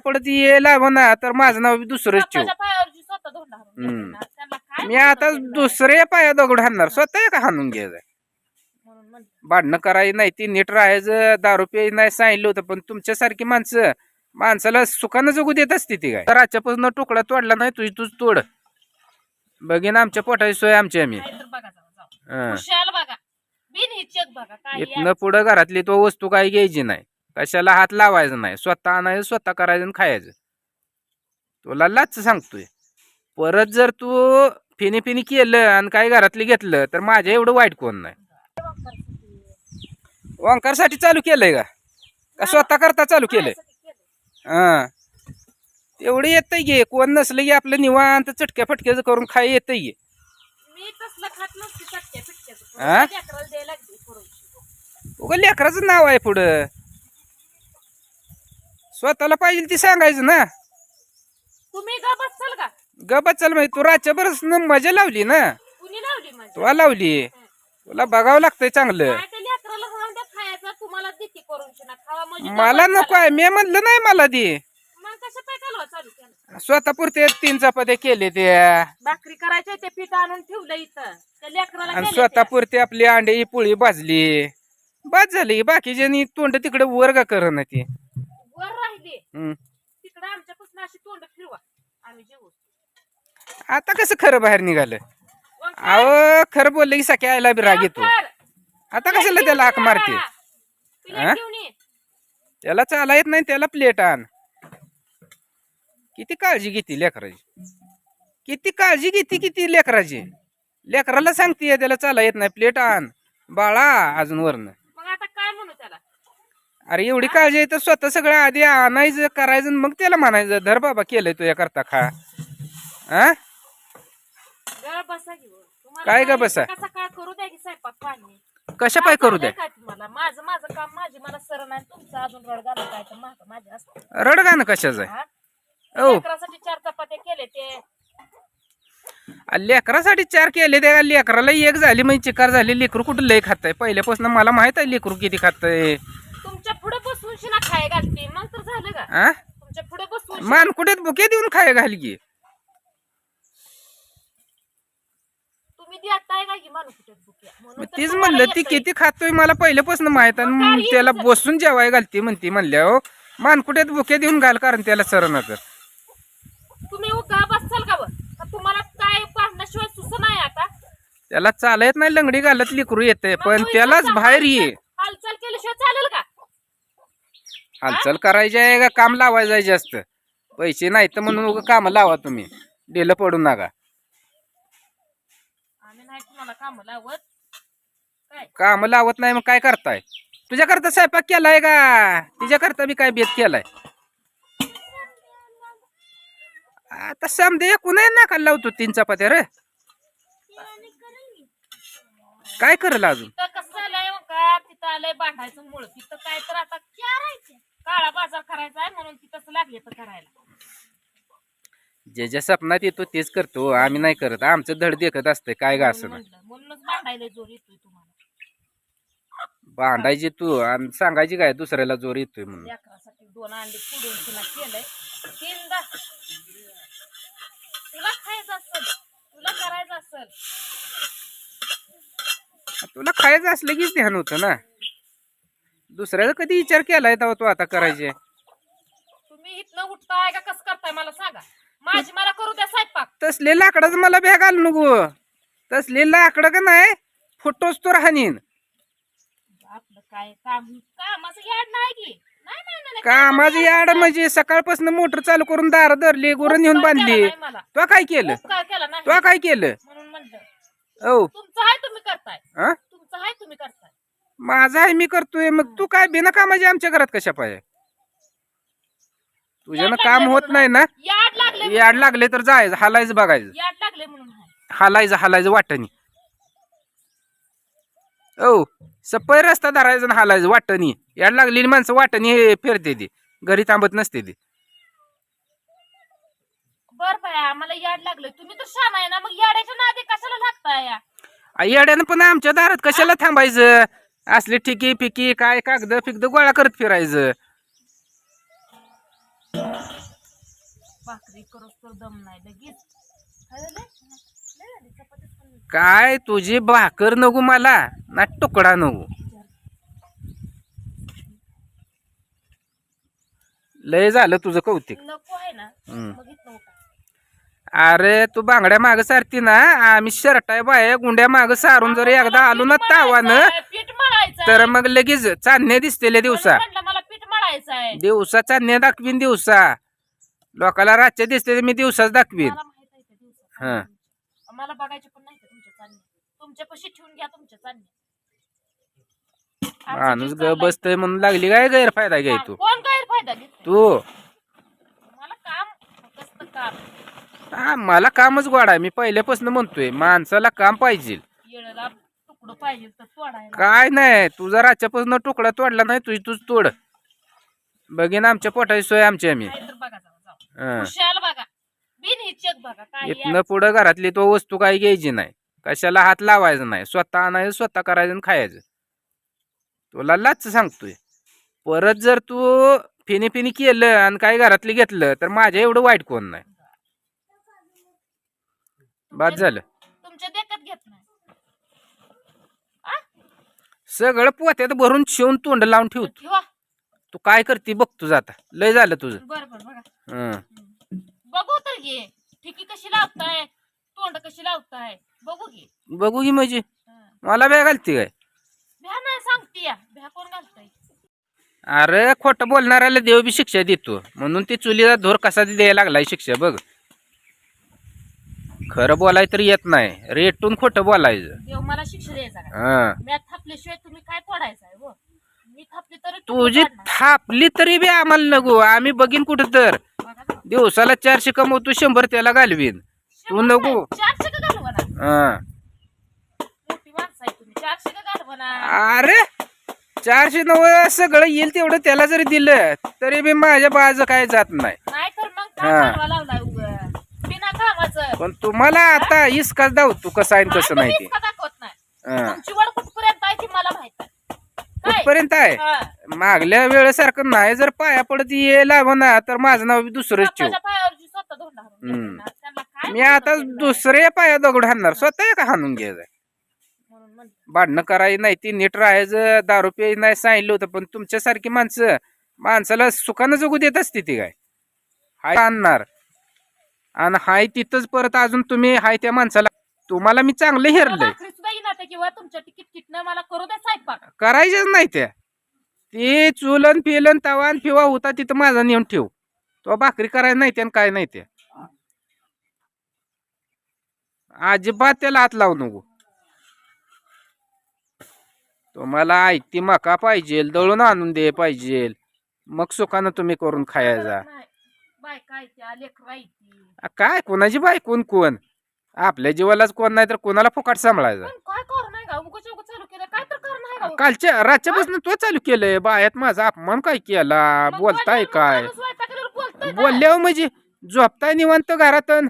पडत ये लागो ना तर माझं नाव बी दुसरंच ठेव स्वतःच्या पायावरची स्वतः धोंड हाणून हम्म. घेते ना. त्यांना काय मी आता त्यांना? दुसऱ्या पाया दगड हाणणार स्वतः का हाणून घ्यायचं म्हणून म्हणलं. भांडणं करायची नाही ती नीट राहायचं दारू प्यायची नाही सांगितलं होतं पण तुमच्यासारखी माणसं माणसाला सुखानं जगू देत असते ती काय तर आजच्यापासून तुकडा तोडला नाही तुझी तूच तोड बघीन आमच्या पोटाची सोय आमची आम्ही नाहीतर बघा जाऊ जाऊ हं. खुशाल बघा बिन चेक बघा काय इथनं पुढं घरातली तो वस्तू काही घ्यायची नाही कशाला हात लावायचा नाही. स्वतः आणायचं स्वतः करायचं आणि खायचं. तुला लाच सांगतोय. परत जर तू फिनी फिनी केलं आणि काही घरातली घेतलं तर माझ्या एवढं वाईट कोण नाही. ओंकारसाठी चालू केलंय का? का स्वतः करता चालू केलंय? हा. तेवढं येतंय घे कोण नसलं की आपलं निवांत चटक्या फटक्याचं करून खाय येतंय करून उगा लेकराचं नाव आहे पुढं. स्वतःला पाहिजे ती सांगायचं ना. तुम्ही का बसचाल का? गबत चल माहिती तू रातच्या बरस मजा लावली ना. कुणी लावली तुला लावली. तुला बघावं लागतंय चांगलं. काय ते लेकराला खाऊन द्या खायचं तुम्हाला देते करून शिना. खावा म्हणजे मला बस नको. आहे मी म्हणलं नाही मला दे. मग कशा काय कालवा चालू केलं? स्वतः पुरते तीन चपात्या केले ते भाकरी करायचे ते पीठ आणून ठेवलं इथं. त्या लेकराला केले आपली अंडे पोळी भाजली. बाद झाली बाकीच्यानी तोंड तिकडे वर्ग कर ना ती वर राहिली हम्म. तिकडे आमच्यापासून अशी तोंड फिरवा. आम्ही जेवू. आता कसं खरं बाहेर निघालं? ओंकार, अहो खरं बोललं की सख्या आयला बी राग येतो. ओंकार, आता कशाला त्याला हाक मारते? तिला हा? घेऊन ये. त्याला चाला येत नाही त्याला प्लेट आण. किती काळजी घेते लेकराची? किती काळजी घेते किती लेकराची? लेकराला सांगते त्याला चाला येत नाही प्लेट आण. बाळा अजून वरनं मग आता काय म्हणू त्याला अरे एवढी काळजी आहे तर स्वतः सगळं आधी आणायचं करायचं मग त्याला म्हणायचं धर बाबा केलंय तुझ्या करता खा. हा. काय ग बसा? करू द्या की स्वयंपाक पाणी? कशा पाय करू द्या? माझं माझं काम माझी मला सर नाही तुमचं अजून रड घालून काय? तर माझं माझ्या असतं. रडगाणं कशाचं? आहे हा? हो लेकरासाठी चार चपात्या केले ते. लेकरासाठी चार केले त्या लेकराला एक झाली म्हणजे चिकार झाली लेकरू कुठं लय खाताय? पहिल्यापासून मला माहीत आहे लेकरू किती खाताय. तुमच्यापुढे बसून शिना खाय घालते. मग तर झालं का? हा तुमच्यापुढे बसून मानकुट्यात बुके देऊन खाय घाल की तुम्ही देताय का की माणूस कुठे बुक्या म्हणून मग तर तीच तुम्हाला म्हणलं ती येतंय. किती खातोय मला पहिल्यापासून माहीत आहे. मग काय आणि त्याला येतं? बसून जेवाय घालते म्हणते म्हणल्या हो. मानकुट्यात बुके देऊन घाल कारण त्याला सरण कर तुम्ही उगा बसाल का बरं? का तुम्हाला काय पाहण्याशिवाय सुस नाही आता? त्याला चालत नाही लंगडी घालत लेकरू येते मग पण त्यालाच बाहेर ये. हालचाल केल्याशिवाय चालेल का? हालचाल करायची आहे का? काम लावायचं आहे जास्त. पैसे नाही तर म्हणून उगा काम लावा तुम्ही. डेलं पडू नका. आम्ही नाही तुम्हाला काम लावत. काय? काम लावत नाही मग काय करताय? तुझ्याकरता स्वयंपाक केलाय का? तिच्याकरता बी काय बेत केलाय? आता समजे एकूण नका लावतो तीन चपात्या रे. काय करेल अजून? तर कसं झालंय मग का तिथं आलंय बांधायचं मुळ. तिथं काय तर आता काळा बाजार करायचा आहे म्हणून तिथंच लागले तर करायला. जे ज्या सपनात येतो तेच करतो आम्ही नाही करत. आमचं धड देखत असतंय काय गा असं नाही. म्हणलं म्हणूनच बांधायला जोर येतोय तुम्हाला. भांडायची तू आणि सांगायची काय दुसऱ्याला जोर येतोय म्हणून. लेकरासाठी दोन अंडे पुढून तिला केलंय. तीनदा. तुला खायचं असेल तुला करायचं असेल. तुला खायचं असलं कीच ध्यान होतं ना. दुसऱ्याचा कधी विचार केलाय तेव्हा तू आता करायचे तुम्ही इथनं उठताय का? कसं करताय? मला सांगा. माझी मला करू द्या स्वयंपाक. तसले लाकडाचं मला बॅग आलं नको. तसले लाकडं का नाही फुटोच तो राहणीन. आपलं काय काम? कामाचं याड नाही की. नाही नाही नाही, नाही कामाची याड म्हणजे सकाळपासून मोटर चालू करून दार धरली गुरं नेऊन उपकार केला बांधली नाही मला. तो काय केलं? उपकार केला नाही. तो काय केलं? म्हणून म्हणलं. औ. तुमचं आहे तुम्ही करताय. हा तुमचं आहे तुम्ही करताय. माझा आहे मी करतोय. मग तू काय बिना कामाची आमच्या घरात कशा पाहिजे तुझ्यानं काम होत नाही ना? याड लागले याड लागले तर जायचं हालायचं बघायचं. याड लागले म्हणून हालायचं हालायचं वाटणी. ओ सपय रस्ता धरायचा आणि हालायचं वाटणी. याड लागलेली माणसं वाटणी हे फिरते ती. घरी थांबत नसते ती. बर आम्हाला याड लागले तुम्ही तर शान आहे ना मग नादी कशाला लागताय? या आ, येड्यानं पण आमच्या दारात कशाला थांबायचं? असली ठिकी पिकी काय कागद फिकद गोळा करत फिरायचं भाकरी करूस तर दम नाही लगेच काय झालं? लय झाली, चपातीच पण नाही. काय तुझी भाकर नको मला ना तुकडा नको लय झालं तुझं कौतिक नको आहे ना हम्म. मग. अरे तू बांगड्या माग सारती ना? आम्ही शर्टाय बाय गुंड्या माग सारून जर एकदा आलो ना तावानं मळायचंय, पीठ मळायचं तर मग लगेच चांदण्या दिसतेले दिवसा. म्हटलं मला पीठ मळायचं आहे. दिवसा चांदण्या दाखवीन दिवसा. लोकाला रातच्या दिसते मी दिवसाच दाखवीन. मला माहीत आहे. हा. मला बघायचे पण नाही का तुमच्या चालणे तुमच्या पशी ठेवून घ्या तुमच्या चालणे आमचा माणूस ग. बसतय म्हणून लागली काय गैरफायदा घ्याय तू. कोण गैरफायदा घेत तू मला काम कसलं काम हा, मला कामच गोडा आहे. मी पहिल्यापासून म्हणतोय माणसाला काम पाहिजे. येळेला तुकडं पाहिजे तर तोडायला. काय नाही तुझा रातच्यापासून तुकडा तोडला नाही तुझी तूच तोड. बघीन आमच्या पोटाची सोय आमची आम्ही. नाही तर बघा जरा जाऊ. हं. खुशाल बघा. बिन हिचक बघा काय इथनं पुढं घरातली तो वस्तू काही घ्यायची नाही. कशाला हात लावायचा नाही. स्वतः आणायचं स्वतः करायचं आणि खायचं. तुला लाच सांगतोय. परत जर तू फिनी फिनी केलं आणि काही घरातली घेतलं तर माझ्या एवढं वाईट कोण नाही. बाद झालं. तुमच्या देखत घेत नाही? सगळं पोत्यात भरून शिवून तोंड लावून ठेवतो ठेवा. तू काय करते बघ तुझं आता. लय झालं तुझं. बर बर बघा. हं. बघू तर घे. ठिकी कशी लावताय? तोंड कशी लावताय? बघू घे. बघू की म्हणजे. हं. मला बॅग घालते काय? भ्या नाही सांगते या. भ्या कोण घालताय. अरे खोटं बोलणाऱ्याला देव बी शिक्षा देतो. म्हणून ती चुलीला धोर कसा द्यायला लागलाय शिक्षा बघ. खरं बोलाय तर येत नाही. रेटून खोटं बोलायचं. देव मला शिक्षा द्यायचा का? हं. मी थापल्याशिवाय तुम्ही काय तोडायचं आहे हो? मी थापली तरी तुम्ही तुझी. थापली तरी बी आम्हाला नको. आम्ही बघीन कुठं तर. दिवसाला चारशे कमवतो शंभर त्याला घालवीन. तू नको. नाही, चारशे का घालवा ना हं. मोठी माणसं आहे तुम्ही. चारशे का घालवा ना अरे चारशे नव्वद सगळं येईल तेवढं त्याला जरी दिलं तरी बी माझ्या बाज काय जात नाही. नाही तर मग हा. घालवा लावलाय उगं? पण तुम्हाला आता इसकाच दाव तू कसं आहे आणि कसं नाही ते नाही. तुमची वड कुठपर्यंत आहे ती मला माहीत आहे काय कुठपर्यंत आहे हा. मागल्या वेळेसारखं नाही जर पाया पडत ये लाव ना तर माझं नाव बी दुसरंच ठेव स्वतःच्या पायावरची स्वतः धोंडा हाणून हम्म. घेतला. त्यांना काय मी आता? दुसऱ्या पाया दगड हाणणार स्वतः का हाणून घ्यायचं म्हणून. भांडणं करायची नाही ती नीट राहायचं दारू प्यायची नाही सांगितलं होतं पण तुमच्यासारखी माणसं माणसाला सुखानं जगू देत असते ती काय हाय आणणार आणि हाय तिथंच परत अजून तुम्ही हाय त्या माणसाला तुम्हाला मी चांगलं मला हेरलंय. भाकरी सुद्धा येईना ते किंवा तुमच्या तिकीट किटनं मला करू द्या स्वयंपाक. करायच्याच नाही त्या. ती चुलन पिलन तवान फिवा होता तिथं माझा नेऊन ठेव. तो भाकरी करायला नाही त्यानं काय नाही त्या. अजिबात त्याला हात लावू नको. तुम्हाला आयती मका पाहिजे दळून आणून दे पाहिजे मग सुखानं तुम्ही करून खायचा नाही. बाय काय लेकरं कोणाची बाय कोण कोण? आपल्या जीवालाच कोण नाही तर कोणाला फुकाट सांभाळायचा? पण काय करू नाही का उगाच उगाच चालू केलं. काय तर कर नाही का कालच्या रातच्यापासून तो चालू केलंय. बायात माझा अपमान काय केला? बोलताय काय? बोलल्यावर म्हणजे झोपताय निवांत घरात अन